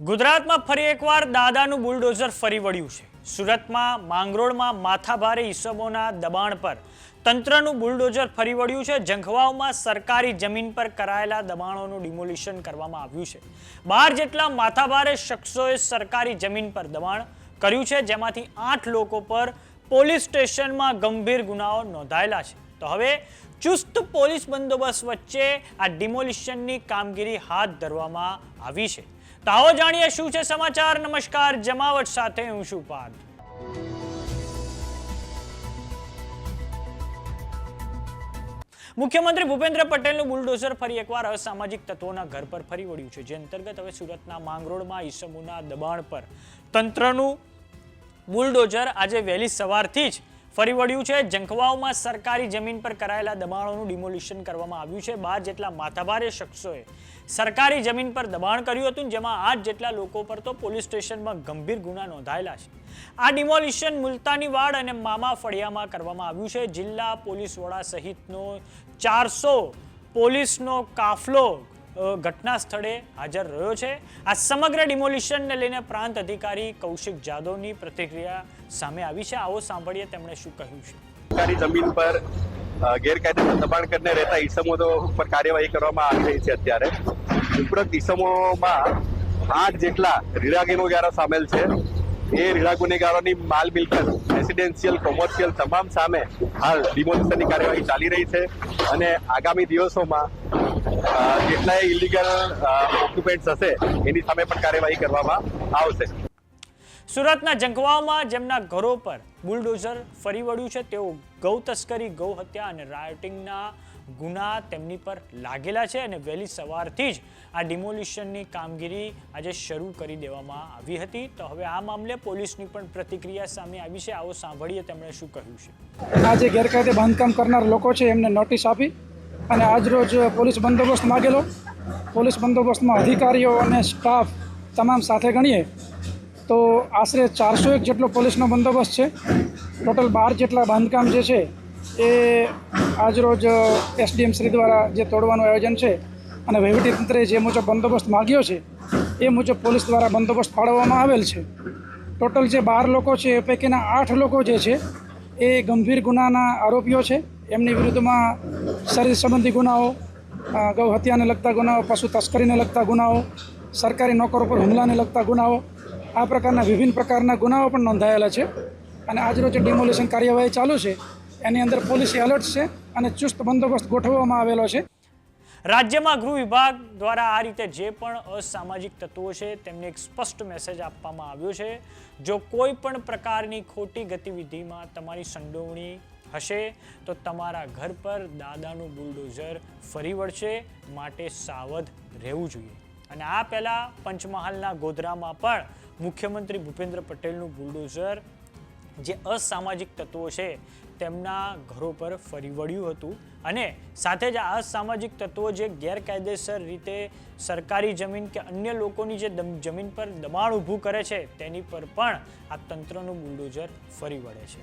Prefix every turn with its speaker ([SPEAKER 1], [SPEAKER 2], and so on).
[SPEAKER 1] ગુજરાતમાં ફરી એકવાર દાદાનું બુલડોઝર ફરી વળ્યું છે. સુરતમાં, માંગરોળમાં માથાભારે ઈસમોના દબાણ પર તંત્રનું બુલડોઝર ફરી વળ્યું છે. જંખવાઓમાં સરકારી જમીન પર કરાયેલા દબાણોનું ડિમોલિશન કરવામાં આવ્યું છે. બાર જેટલા માથાભારે શખ્સોએ સરકારી જમીન પર દબાણ કર્યું છે, જેમાંથી આઠ લોકો પર પોલીસ સ્ટેશનમાં ગંભીર ગુનાઓ નોંધાયેલા છે. તો હવે ચુસ્ત પોલીસ બંદોબસ્ત વચ્ચે આ ડિમોલિશનની કામગીરી હાથ ધરવામાં આવી છે. તો આવો જાણીએ શું છે સમાચાર? નમસ્કાર, જમાવટ સાથે હું છું પાર્થ. મુખ્યમંત્રી ભૂપેન્દ્ર પટેલનું બુલડોઝર ફરી એકવાર અસામાજિક તત્વોના ઘર પર ફરી વળ્યું છે, જે અંતર્ગત હવે સુરતના માંગરોળમાં ઈસમોના દબાણ પર તંત્રનું બુલડોઝર આજે વહેલી સવારથી જ ફરી વળ્યું છે જંખવાઓમાં સરકારી જમીન પર કરાયેલા દબાણોનું ડિમોલિશન કરવામાં આવ્યું છે, બાર જેટલા માથાભારે શખ્સોએ સરકારી જમીન પર દબાણ કર્યું હતું, જેમાં આઠ જેટલા લોકો પર તો પોલીસ સ્ટેશનમાં ગંભીર ગુના નોંધાયેલા છે. આ ડિમોલિશન મુલતાની વાડ અને મામા ફળિયામાં કરવામાં આવ્યું છે. જિલ્લા પોલીસ વડા સહિતનો ચારસો પોલીસનો કાફલો ઘટના સ્થળે હાજર રહ્યો છે. આ સમગ્ર ડિમોલિશનને લઈને પ્રાંત અધિકારી કૌશિક જાદવની પ્રતિક્રિયા સામે આવી છે. આવો સાંભળીએ તેમણે શું કહ્યું છે.
[SPEAKER 2] સરકારી જમીન પર ગેરકાયદેસર દબાણ કરીને રહેતા ઈસમો ઉપર કાર્યવાહી કરવામાં આવી રહી છે અત્યારે. ઉપરોક્ત ઈસમોમાં આઠ જેટલા રીડા ગુનેગારો સામેલ છે. એ રીડા ગુનેગારોની માલ મિલકત, રેસિડેન્શિયલ, કોમર્શિયલ તમામ સામે હાલ ડિમોલિશનની કાર્યવાહી ચાલી રહી છે. અને આગામી દિવસોમાં અ, ઇલીગલ ઓક્યુપેન્ટ્સ હશે એની સામે પણ કાર્યવાહી કરવામાં આવશે.
[SPEAKER 1] સુરતના જંકવાઓમાં જેમના ઘરો પર બુલડોઝર ફરી વળ્યું છે તેઓ ગૌ તસ્કરી ગૌ હત્યા અને રાયોટિંગના ગુના તેમની પર લાગેલા છે અને વહેલી સવારથી જ આ ડિમોલિશનની કામગીરી આજે શરૂ કરી દેવામાં આવી હતી. તો હવે આ મામલે પોલીસની પણ પ્રતિક્રિયા સામે આવી છે. આવો સાંભળીએ તેમણે શું કહ્યું છે.
[SPEAKER 3] આ જે ગેરકાયદે બાંધકામ કરનાર લોકો છે એમને નોટિસ આપી અને આજરોજ પોલીસ બંદોબસ્ત માગેલો. પોલીસ બંદોબસ્તમાં અધિકારીઓ અને સ્ટાફ તમામ સાથે ગણીએ. તો આશરે ચારસો એક જેટલો પોલીસનો બંદોબસ્ત છે. ટોટલ બાર જેટલા બાંધકામ જે છે, એ આજરોજ એસડીએમ શ્રી દ્વારા જે તોડવાનું આયોજન છે અને વહીવટીતંત્રે જે મુજબ બંદોબસ્ત માગ્યો છે, એ મુજબ પોલીસ દ્વારા બંદોબસ્ત ફાળવવામાં આવેલ છે. ટોટલ જે બાર લોકો છે, એ પૈકીના આઠ લોકો જે છે, એ ગંભીર ગુનાના આરોપીઓ છે. એમની વિરુદ્ધમાં શરીર સંબંધી ગુનાઓ ગૌ હત્યાને લગતા ગુનાઓ, પશુ તસ્કરીને લગતા ગુનાઓ, સરકારી નોકરો પર હુમલાને લગતા ગુનાઓ, આ પ્રકારના વિભિન્ન પ્રકારના ગુનાઓ પણ નોંધાયેલા છે. અને આજરોજ ડિમોલિશન કાર્યવાહી ચાલુ છે, એની અંદર પોલીસ એલર્ટ છે અને ચુસ્ત બંદોબસ્ત ગોઠવવામાં આવેલો છે.
[SPEAKER 1] રાજ્યમાં ગૃહ વિભાગ દ્વારા આ રીતે જે પણ અસામાજિક તત્વો છે, તેમને એક સ્પષ્ટ મેસેજ આપવામાં આવ્યો છે. જો કોઈ પણ પ્રકારની ખોટી ગતિવિધિમાં તમારી સંડોવણી હશે, તો તમારા ઘર પર દાદાનું બુલડોઝર ફરી વળશે માટે સાવધ રહેવું જોઈએ. અને આ પહેલાં પંચમહાલના ગોધરામાં પણ મુખ્યમંત્રી ભૂપેન્દ્ર પટેલનું બુલડોઝર જે અસામાજિક તત્વો છે, તેમના ઘરો પર ફરી વળ્યું હતું. અને સાથે જ આ અસામાજિક તત્વો જે ગેરકાયદેસર રીતે સરકારી જમીન કે અન્ય લોકોની જે જમીન પર દબાણ ઊભું કરે છે, તેની પર પણ આ તંત્રનું બુલડોઝર ફરી વળે છે.